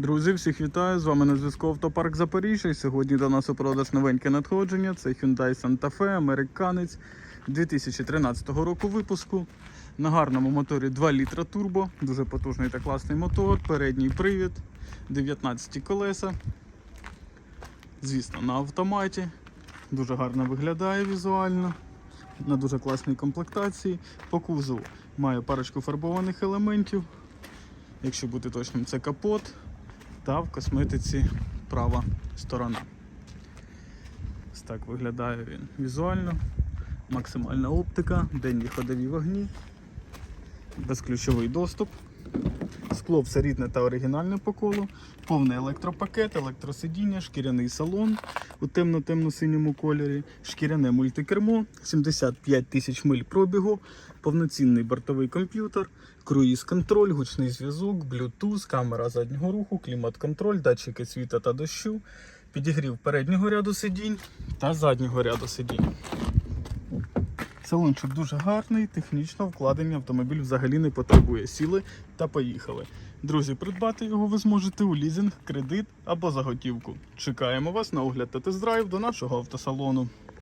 Друзі, всіх вітаю! З вами на зв'язку Автопарк Запоріжжя. І Сьогодні до нас у продаж новеньке надходження. Це Hyundai Santa Fe, американець 2013 року випуску. На гарному моторі 2 літра турбо, дуже потужний та класний мотор, передній привід, 19 колеса. Звісно, на автоматі. Дуже гарно виглядає візуально. На дуже класній комплектації. По кузову має парочку фарбованих елементів. Якщо бути точним, це капот та в косметиці права сторона. Ось так виглядає він візуально. Максимальна оптика, денні ходові вогні, безключовий доступ. Скло все рідне та оригінальне по колу, повний електропакет, електросидіння, шкіряний салон у темно-темно-синьому кольорі, шкіряне мультикермо, 75 тисяч миль пробігу, повноцінний бортовий комп'ютер, круїз-контроль, гучний зв'язок, Bluetooth, камера заднього руху, клімат-контроль, датчики світа та дощу, підігрів переднього ряду сидінь та заднього ряду сидінь. Салончик дуже гарний, технічно вкладення автомобіль взагалі не потребує. Сіли та поїхали. Друзі, придбати його ви зможете у лізинг, кредит або за готівку. Чекаємо вас на огляд та тест-драйв до нашого автосалону.